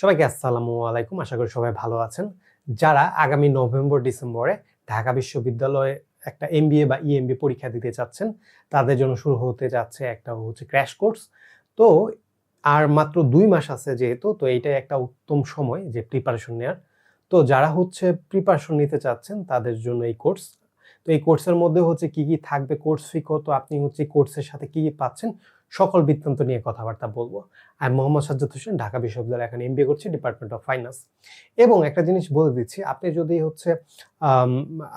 সবাইকে আসসালামু আলাইকুম। আশা করি সবাই ভালো আছেন। যারা আগামী নভেম্বর, ডিসেম্বরে ঢাকা বিশ্ববিদ্যালয়ে একটা এমবিএ বা ইএমবিএ পরীক্ষা দিতে চাচ্ছেন, তাদের জন্য শুরু হতে যাচ্ছে একটা হচ্ছে ক্র্যাশ কোর্স তো আর মাত্র দুই মাস আছে যেহেতু, তো এইটাই একটা উত্তম সময় যে প্রিপারেশন নেওয়ার তো যারা হচ্ছে প্রিপারেশন নিতে চাচ্ছেন, তাদের জন্য এই কোর্স তো এই কোর্সের মধ্যে হচ্ছে কি কি থাকবে কোর্স ফি কত, আপনি হচ্ছে কোর্সের সাথে কি কি পাচ্ছেন, সকল বৃত্তান্ত নিয়ে কথাবার্তা বলব। আমি মোহাম্মদ সাজ্জাদ হোসেন, ঢাকা বিশ্ববিদ্যালয় এখানে এমবিএ করছি ডিপার্টমেন্ট অফ ফাইন্যান্স এবং একটা জিনিস বলে দিচ্ছি, আপনি যদি হচ্ছে,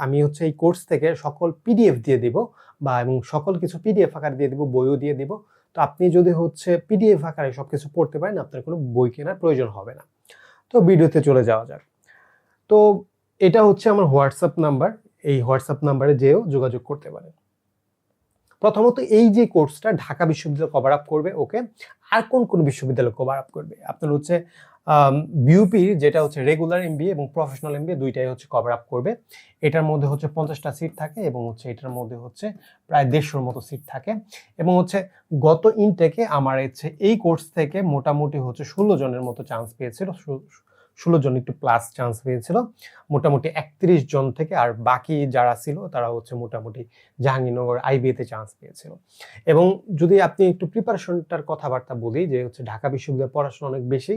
আমি হচ্ছে এই কোর্স থেকে সকল পিডিএফ দিয়ে দিব বা এবং সকল কিছু পিডিএফ আকারে দিয়ে দিব, বইও দিয়ে দিব, তো আপনি যদি হচ্ছে পিডিএফ আকারে সব কিছু পড়তে পারেন, আপনার কোনো বই কেনার প্রয়োজন হবে না। তো ভিডিওতে চলে যাওয়া যাক। তো এটা হচ্ছে আমার হোয়াটসঅ্যাপ নাম্বার এই হোয়াটসঅ্যাপ নাম্বারে যেও যোগাযোগ করতে পারেন। প্রথমত এই যে কোর্সটা ঢাকা বিশ্ববিদ্যালয় কভার আপ করবে, ওকে? আর কোন কোন বিশ্ববিদ্যালয় কভার আপ করবে? আপনার হচ্ছে বিউপি যেটা হচ্ছে রেগুলার এমবিএ এবং প্রফেশনাল এমবিএ দুইটাই হচ্ছে কভার আপ করবে। এটার মধ্যে হচ্ছে পঞ্চাশটা সিট থাকে এবং হচ্ছে এটার মধ্যে হচ্ছে প্রায় দেড়শোর মতো সিট থাকে। এবং হচ্ছে গত ইনটেকে আমার হচ্ছে এই কোর্স থেকে মোটামুটি হচ্ছে ষোলো জনের মতো চান্স পেয়েছিল। ষোলো জন একটু প্লাস চান্স পেয়েছিল। মোটামুটি একত্রিশ জন থেকে আর বাকি যারা ছিল, তারা হচ্ছে মোটামুটি জাহাঙ্গীরনগর আইবিএতে চান্স পেয়েছিল। এবং যদি আপনি একটু প্রিপারেশনটার কথাবার্তা বলি, যে হচ্ছে ঢাকা বিশ্ববিদ্যালয়ের পড়াশোনা অনেক বেশি,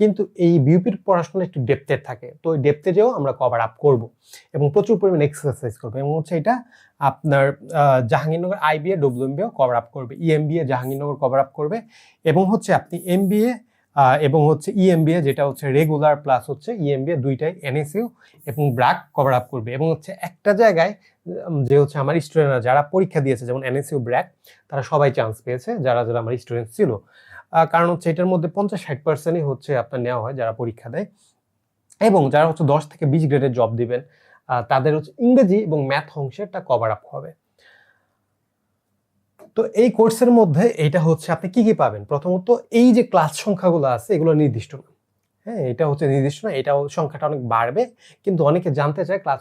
কিন্তু এই বিউপির পড়াশোনা একটু ডেপথের থাকে। তো ওই ডেপথে যেও আমরা কভার আপ করব এবং প্রচুর পরিমাণে এক্সারসাইজ করব। এবং হচ্ছে এটা আপনার জাহাঙ্গীরনগর আইবিএ ডব্লিউএমবিও কভার আপ করবে। ইএমবিএ জাহাঙ্গীরনগর কভার আপ করবে। এবং হচ্ছে আপনি এমবিএ এবং হচ্ছে ইএমবিএ যেটা হচ্ছে রেগুলার প্লাস হচ্ছে ইএমবিএ দুইটাই এনএসইউ এবং ব্রাক কভার আপ করবে। এবং হচ্ছে একটা জায়গায় যে হচ্ছে আমার স্টুডেন্টরা যারা পরীক্ষা দিয়েছে, যেমন এনএসইউ ব্র্যাক তারা সবাই চান্স পেয়েছে, যারা যারা আমার স্টুডেন্ট ছিল। কারণ হচ্ছে এটার মধ্যে পঞ্চাশ ষাট পার্সেন্টই হচ্ছে আপনার নেওয়া হয় যারা পরীক্ষা দেয়। এবং যারা হচ্ছে দশ থেকে বিশ গ্রেডের জব দিবেন তাদের হচ্ছে ইংরেজি এবং ম্যাথ অংশেরটা কভার আপ হবে। তো এই কোর্সের মধ্যে এটা হচ্ছে আপনি কি কি পাবেন? প্রথমত এই যে ক্লাস সংখ্যাগুলো আছে, এগুলো নির্দিষ্ট। না হ্যাঁ এটা হচ্ছে নির্দিষ্ট না এটা সংখ্যাটা অনেক বাড়বে। কিন্তু অনেকে জানতে চায় ক্লাস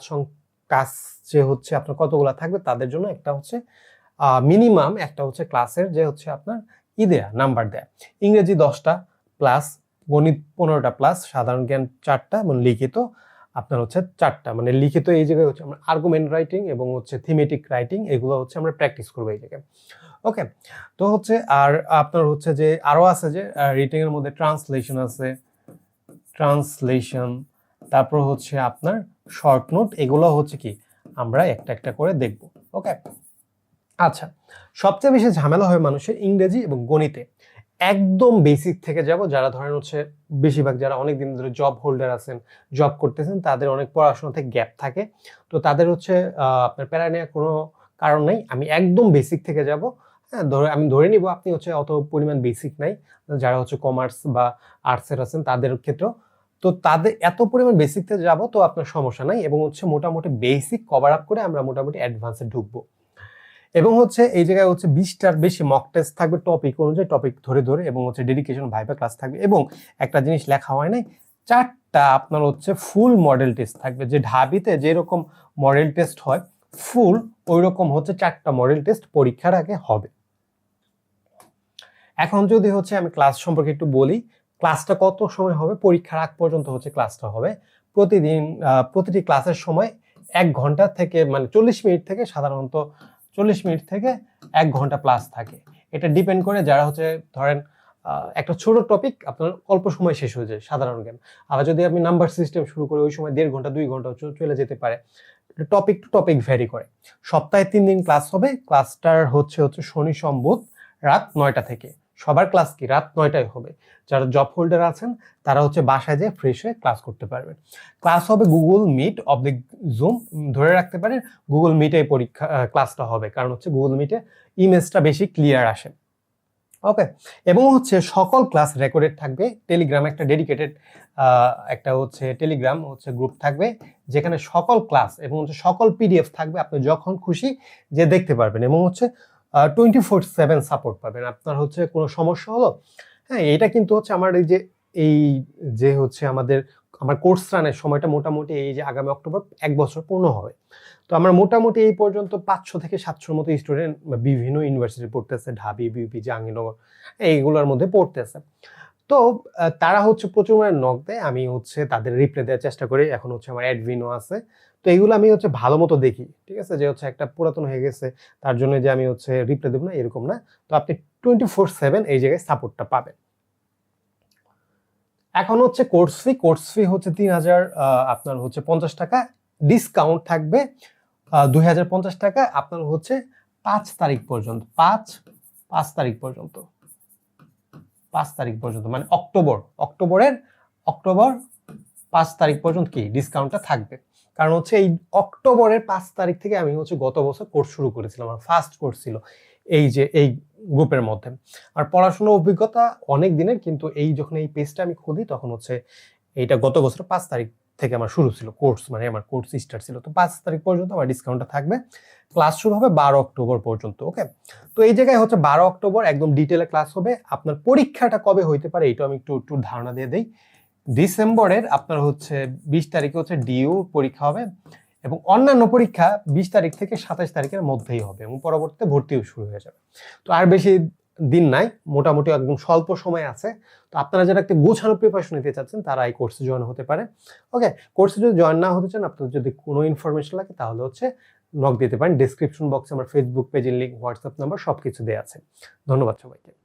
ক্লাস যে হচ্ছে আপনার কতগুলো থাকবে, তাদের জন্য একটা হচ্ছে মিনিমাম একটা হচ্ছে ক্লাসের যে হচ্ছে আপনার ই দেয়া নাম্বার দেয়া। ইংরেজি দশটা প্লাস গণিত পনেরোটা প্লাস সাধারণ জ্ঞান চারটা এবং লিখিত। আপনার হচ্ছে চারটা। মানে লিখিত এই জায়গায় হচ্ছে আমরা আর্গুমেন্ট রাইটিং এবং হচ্ছে থিমেটিক রাইটিং এগুলো হচ্ছে আমরা প্র্যাকটিস করব এই জায়গায়। ওকে তো হচ্ছে আর আপনার হচ্ছে যে আরও আছে যে রিটিং এর মধ্যে ট্রান্সলেশন আছে ট্রান্সলেশন তারপর হচ্ছে আপনার শর্ট নোট এগুলো হচ্ছে কি? আমরা একটা একটা করে দেখব। ওকে আচ্ছা সবচেয়ে বেশি ঝামেলা হয় মানুষের ইংরেজি এবং গণিতে। একদম বেসিক থেকে যাব, যারা ধরেন হচ্ছে বেশিরভাগ যারা অনেক দিন ধরে জব হোল্ডার আছেন জব করতেছেন, তাদের অনেক পড়াশোনাতে গ্যাপ থাকে। তো তাদের হচ্ছে আপনার প্যারা নেওয়ার কোনো কারণ নেই। আমি একদম বেসিক থেকে যাব। হ্যাঁ ধরে, আমি ধরে নিব, আপনি হচ্ছে অত পরিমাণ বেসিক নাই। যারা হচ্ছে কমার্স বা আর্টসের আছেন, তাদের ক্ষেত্রেও। তো তাদের, এত পরিমাণ বেসিক থেকে যাব তো আপনার সমস্যা নাই এবং হচ্ছে মোটামুটি বেসিক কভার আপ করে আমরা মোটামুটি অ্যাডভান্সে ঢুকবো। এবং হচ্ছে এই জায়গায় হচ্ছে বিশটার বেশি মক টেস্ট থাকবে টপিক অনুযায়ী টপিক ধরে ধরে এবং হচ্ছে ডেডিকেশন ভাইবা ক্লাস থাকবে এবং একটা জিনিস লেখা হয় নাই, চারটা আপনার হচ্ছে ফুল মডেল টেস্ট থাকবে। যে ঢাবিতে যেরকম মডেল টেস্ট হয় ফুল ওই রকম হচ্ছে চারটা মডেল টেস্ট পরীক্ষার আগে হবে। এখন যদি হচ্ছে আমি ক্লাস সম্পর্কে একটু বলি ক্লাসটা কত সময় হবে? পরীক্ষার আগ পর্যন্ত হচ্ছে ক্লাসটা হবে। প্রতিদিন প্রতিটি ক্লাসের সময় এক ঘণ্টা থেকে মানে চল্লিশ মিনিট থেকে সাধারণত চল্লিশ মিনিট থেকে এক ঘণ্টা প্লাস থাকে। এটা ডিপেন্ড করে যারা হচ্ছে ধরেন একটা ছোট টপিক আপনার অল্প সময় শেষ হয়ে যায় সাধারণ জ্ঞান। আবার যদি আপনি নাম্বার সিস্টেম শুরু করে ওই সময় দেড় ঘণ্টা, দুই ঘণ্টা চলে যেতে পারে। টপিক টু টপিক ভ্যারি করে। সপ্তাহে তিন দিন ক্লাস হবে। ক্লাসটার হচ্ছে হচ্ছে শনি সম্বুধ রাত নয়টা থেকে। সবার ক্লাস কি? রাত নয়টায় হবে। যারা জব হোল্ডার আছেন, তারা হচ্ছে বাসায় যেয়ে ফ্রেশ হয়ে ক্লাস করতে পারবেন। ক্লাস হবে গুগল মিট অবলিক জুম ধরে রাখতে পারেন গুগল মিটে পরীক্ষা ক্লাসটা হবে। কারণ হচ্ছে গুগল মিটে ইমেজটা বেশি ক্লিয়ার আসে। ওকে এবং হচ্ছে সকল ক্লাস রেকর্ডেড থাকবে। টেলিগ্রাম একটা ডেডিকেটেড একটা হচ্ছে টেলিগ্রাম হচ্ছে গ্রুপ থাকবে, যেখানে সকল ক্লাস এবং হচ্ছে সকল পিডিএফ থাকবে। আপনি যখন খুশি যে দেখতে পারবেন। এবং হচ্ছে টোয়েন্টি ফোর সেভেন সাপোর্ট পাবেন। আপনার হচ্ছে কোনো সমস্যা হলো হ্যাঁ এটা কিন্তু হচ্ছে আমার এই যে এই যে হচ্ছে আমাদের, আমার কোর্স রানের সময়টা মোটামুটি এই যে আগামী অক্টোবর এক বছর পূর্ণ হবে। তো আমরা মোটামুটি এই পর্যন্ত পাঁচশো থেকে সাতশোর মতো স্টুডেন্ট বিভিন্ন ইউনিভার্সিটি পড়তেছে, ঢাবি, বিউপি, জাহাঙ্গীরনগর, এইগুলোর মধ্যে পড়তেছে। তো তারা হচ্ছে প্রচুর মানে নক দেয়। আমি হচ্ছে তাদের রিপ্লাই দেওয়ার চেষ্টা করি। এখন হচ্ছে আমার অ্যাডভিনও আছে। তো এগুলো আমি হচ্ছে ভালো মতো দেখি, ঠিক আছে? যে হচ্ছে একটা পুরাতন হয়ে গেছে, তার জন্য যে আমি হচ্ছে রিপ্লাই দেবো না, এরকম না। তো আপনি টোয়েন্টি ফোর সেভেন এই জায়গায় সাপোর্টটা পাবেন। এখন হচ্ছে কোর্স ফি কোর্স ফি হচ্ছে তিন হাজার আপনার হচ্ছে পঞ্চাশ টাকা। ডিসকাউন্ট থাকবে দুই হাজার পঞ্চাশ টাকা। আপনার হচ্ছে পাঁচ তারিখ পর্যন্ত, পাঁচ পাঁচ তারিখ পর্যন্ত। পাঁচ তারিখ পর্যন্ত মানে অক্টোবর, অক্টোবরের, অক্টোবর পাঁচ তারিখ পর্যন্ত কি? ডিসকাউন্টটা থাকবে। কারণ হচ্ছে এই অক্টোবরের পাঁচ তারিখ থেকে আমি হচ্ছে গত বছর কোর্স শুরু করেছিলাম, আমার ফার্স্ট কোর্স ছিল এই যে, এই গ্রুপের মধ্যে। আর পড়াশোনার অভিজ্ঞতা অনেক দিনের, কিন্তু এই যখন এই পেজটা আমি খুলি, তখন হচ্ছে এইটা গত বছর পাঁচ তারিখ থেকে আমার শুরু ছিল কোর্স মানে আমার কোর্স স্টার্ট ছিল। তো পাঁচ তারিখ পর্যন্ত আমার ডিসকাউন্টটা থাকবে। ক্লাস শুরু হবে বারো অক্টোবর পর্যন্ত ওকে তো এই জায়গায় হচ্ছে বারো অক্টোবর একদম ডিটেলে ক্লাস হবে। আপনার পরীক্ষাটা কবে হইতে পারে এইটা আমি একটু একটু ধারণা দিয়ে দিই। ডিসেম্বরের আপনার হচ্ছে বিশ তারিখে হচ্ছে ডিইউ পরীক্ষা হবে এবং অন্যান্য পরীক্ষা বিশ তারিখ থেকে সাতাশ তারিখের মধ্যেই হবে এবং পরবর্তীতে ভর্তিও শুরু হয়ে যাবে। তো আর বেশি দিন নাই, মোটামুটি একদম স্বল্প সময় আছে। তো আপনারা যারা একটা গোছানো প্রিপারেশন নিতে চাচ্ছেন, তারা এই কোর্সে জয়েন হতে পারে। ওকে কোর্সে যদি জয়েন না হতে চান, আপনাদের যদি কোনো ইনফরমেশন লাগে, তাহলে হচ্ছে নক দিতে পারেন। ডিসক্রিপশন বক্সে আমার ফেসবুক পেজের লিঙ্ক হোয়াটসঅ্যাপ নাম্বার সব কিছু দেওয়া আছে। ধন্যবাদ সবাইকে।